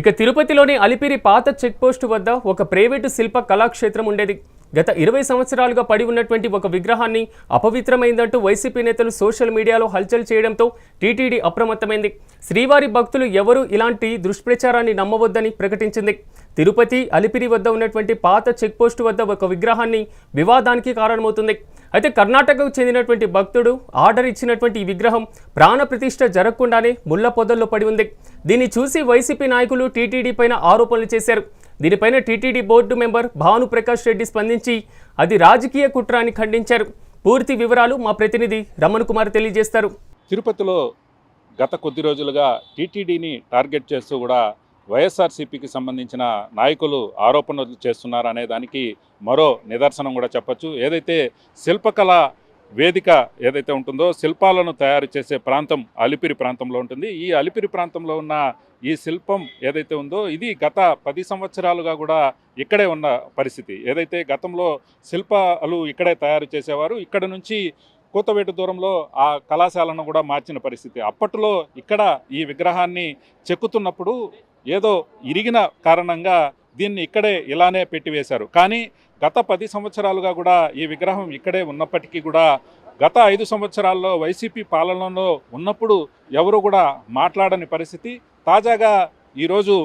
ఇక తిరుపతిలోని అలిపిరి పాత చెక్పోస్టు వద్ద ఒక ప్రైవేటు శిల్ప కళాక్షేత్రం ఉండేది. గత ఇరవై సంవత్సరాలుగా పడి ఉన్నటువంటి ఒక విగ్రహాన్ని అపవిత్రమైందంటూ వైసీపీ నేతలు సోషల్ మీడియాలో హల్చల్ చేయడంతో టీటీడీ అప్రమత్తమైంది. శ్రీవారి భక్తులు ఎవరూ ఇలాంటి దుష్ప్రచారాన్ని నమ్మవద్దని ప్రకటించింది. తిరుపతి అలిపిరి వద్ద ఉన్నటువంటి పాత చెక్పోస్టు వద్ద ఒక విగ్రహాన్ని వివాదానికి కారణమవుతుంది. అయితే కర్ణాటకకు చెందినటువంటి భక్తుడు ఆర్డర్ ఇచ్చినటువంటి ఈ విగ్రహం ప్రాణ ప్రతిష్ఠ జరగకుండానే ముళ్ళ పొదల్లో పడి ఉంది. దీన్ని చూసి వైసీపీ నాయకులు టీటీడీ పైన ఆరోపణలు చేశారు. దీనిపైన TTD board member Bhanu Prakash Reddy స్పందించి అది రాజకీయ కుట్రాన్ని ఖండించారు. పూర్తి వివరాలు మా ప్రతినిధి రమణ్ కుమార్ తెలియజేస్తారు. తిరుపతిలో గత కొద్ది రోజులుగా టీటీడీని టార్గెట్ చేస్తూ కూడా వైఎస్ఆర్సీపీకి సంబంధించిన నాయకులు ఆరోపణలు చేస్తున్నారు అనే దానికి మరో నిదర్శనం కూడా చెప్పచ్చు. ఏదైతే శిల్పకళ వేదిక ఏదైతే ఉంటుందో శిల్పాలను తయారు చేసే ప్రాంతం అలిపిరి ప్రాంతంలో ఉంటుంది. ఈ అలిపిరి ప్రాంతంలో ఉన్న ఈ శిల్పం ఏదైతే ఉందో ఇది గత పది సంవత్సరాలుగా కూడా ఇక్కడే ఉన్న పరిస్థితి. ఏదైతే గతంలో శిల్పాలు ఇక్కడే తయారు చేసేవారు ఇక్కడ నుంచి కూతవేటు దూరంలో ఆ కళాశాలను కూడా మార్చిన పరిస్థితి. అప్పట్లో ఇక్కడ ఈ విగ్రహాన్ని చెక్కుతున్నప్పుడు ఏదో ఇరిగిన కారణంగా దీన్ని ఇక్కడే ఇలానే పెట్టివేశారు. కానీ గత పది సంవత్సరాలుగా కూడా ఈ విగ్రహం ఇక్కడే ఉన్నప్పటికీ కూడా గత ఐదు సంవత్సరాల్లో వైసీపీ పాలనలో ఉన్నప్పుడు ఎవరు కూడా మాట్లాడని పరిస్థితి. తాజాగా ఈరోజు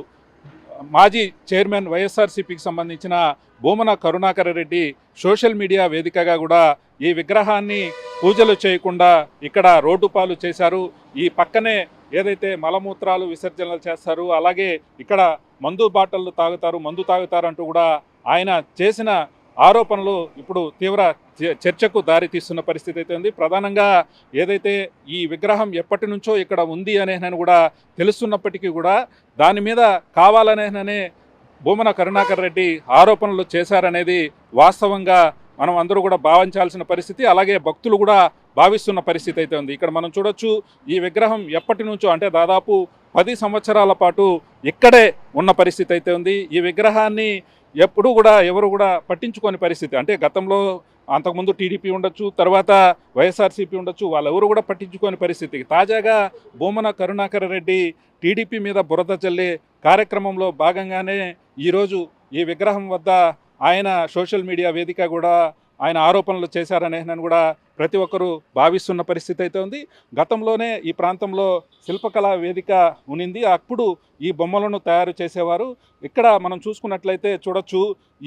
మాజీ చైర్మన్ వైఎస్ఆర్సీపీకి సంబంధించిన భూమన కరుణాకర రెడ్డి సోషల్ మీడియా వేదికగా కూడా ఈ విగ్రహాన్ని పూజలు చేయకుండా ఇక్కడ రోడ్డు పాలు చేశారు. ఈ పక్కనే ఏదైతే మలమూత్రాలు విసర్జనలు చేస్తారు అలాగే ఇక్కడ మందు బాటలు తాగుతారు మందు తాగుతారంటూ కూడా ఆయన చేసిన ఆరోపణలు ఇప్పుడు తీవ్ర చ- చర్చకు దారి తీస్తున్న పరిస్థితి అయితే ఉంది. ప్రధానంగా ఏదైతే ఈ విగ్రహం ఎప్పటి నుంచో ఇక్కడ ఉంది అనేనని కూడా తెలుస్తున్నప్పటికీ కూడా దాని మీద కావాలనేననే భూమన కరుణాకర్ రెడ్డి ఆరోపణలు చేశారనేది వాస్తవంగా మనం అందరూ కూడా భావించాల్సిన పరిస్థితి అలాగే భక్తులు కూడా భావిస్తున్న పరిస్థితి అయితే ఉంది. ఇక్కడ మనం చూడొచ్చు ఈ విగ్రహం ఎప్పటి నుంచో అంటే దాదాపు పది సంవత్సరాల పాటు ఇక్కడే ఉన్న పరిస్థితి అయితే ఉంది. ఈ విగ్రహాన్ని ఎప్పుడు కూడా ఎవరు కూడా పట్టించుకోని పరిస్థితి. అంటే గతంలో అంతకుముందు టీడీపీ ఉండొచ్చు తర్వాత వైఎస్ఆర్సీపీ ఉండొచ్చు వాళ్ళెవరు కూడా పట్టించుకోని పరిస్థితి. తాజాగా భూమన కరుణాకర రెడ్డి టీడీపీ మీద బురద చల్లే కార్యక్రమంలో భాగంగానే ఈరోజు ఈ విగ్రహం వద్ద ఆయన సోషల్ మీడియా వేదిక కూడా ఆయన ఆరోపణలు చేశారనే నన్ను కూడా ప్రతి ఒక్కరూ భావిస్తున్న పరిస్థితి అయితే ఉంది. గతంలోనే ఈ ప్రాంతంలో శిల్పకళా వేదిక ఉనింది. అప్పుడు ఈ బొమ్మలను తయారు చేసేవారు. ఇక్కడ మనం చూసుకున్నట్లయితే చూడొచ్చు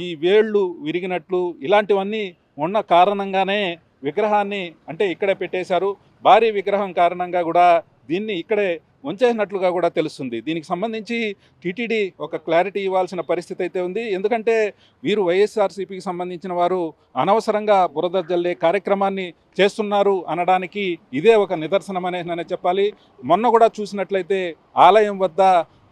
ఈ వేళ్ళు విరిగినట్లు ఇలాంటివన్నీ ఉన్న కారణంగానే విగ్రహాన్ని అంటే ఇక్కడే పెట్టేశారు. భారీ విగ్రహం కారణంగా కూడా దీన్ని ఇక్కడే ఉంచేసినట్లుగా కూడా తెలుస్తుంది. దీనికి సంబంధించి టీటీడీ ఒక క్లారిటీ ఇవ్వాల్సిన పరిస్థితి అయితే ఉంది. ఎందుకంటే వీరు వైఎస్ఆర్సీపీకి సంబంధించిన వారు అనవసరంగా బురద జల్లే కార్యక్రమాన్ని చేస్తున్నారు అనడానికి ఇదే ఒక నిదర్శనం అనే చెప్పాలి. మొన్న కూడా చూసినట్లయితే ఆలయం వద్ద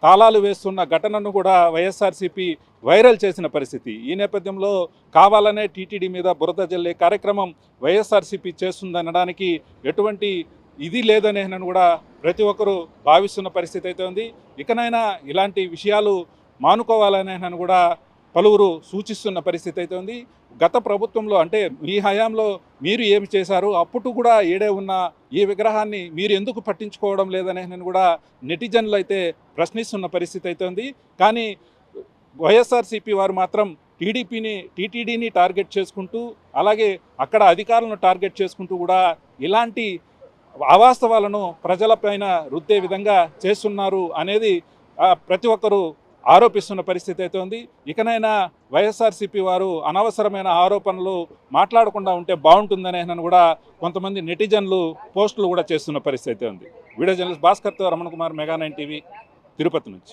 తాళాలు వేస్తున్న ఘటనను కూడా వైఎస్ఆర్సీపీ వైరల్ చేసిన పరిస్థితి. ఈ నేపథ్యంలో కావాలనే టీటీడీ మీద బురద జల్లే కార్యక్రమం వైఎస్ఆర్సీపీ చేస్తుందనడానికి ఎటువంటి ఇది లేదని నన్ను కూడా ప్రతి ఒక్కరూ భావిస్తున్న పరిస్థితి అయితే ఉంది. ఇకనైనా ఇలాంటి విషయాలు మానుకోవాలనే నన్ను కూడా పలువురు సూచిస్తున్న పరిస్థితి అయితే ఉంది. గత ప్రభుత్వంలో అంటే మీ హయాంలో మీరు ఏమి చేశారు? అప్పుడు కూడా ఏడే ఉన్న ఈ విగ్రహాన్ని మీరు ఎందుకు పట్టించుకోవడం లేదనే నేను కూడా నెటిజన్లు అయితే ప్రశ్నిస్తున్న పరిస్థితి అయితే ఉంది. కానీ వైఎస్ఆర్సీపీ వారు మాత్రం టీడీపీని టీటీడీని టార్గెట్ చేసుకుంటూ అలాగే అక్కడ అధికారులను టార్గెట్ చేసుకుంటూ కూడా ఇలాంటి అవాస్తవాలను ప్రజలపైన రుద్దే విధంగా చేస్తున్నారు అనేది ప్రతి ఒక్కరూ ఆరోపిస్తున్న పరిస్థితి అయితే ఉంది. ఇకనైనా వైఎస్ఆర్సీపీ వారు అనవసరమైన ఆరోపణలు మాట్లాడకుండా ఉంటే బాగుంటుందనే నన్ను కూడా కొంతమంది నెటిజన్లు పోస్టులు కూడా చేస్తున్న పరిస్థితి అయితే ఉంది. Video journalist భాస్కర్తో Ramana Kumar mega nine TV Tirupati నుంచి.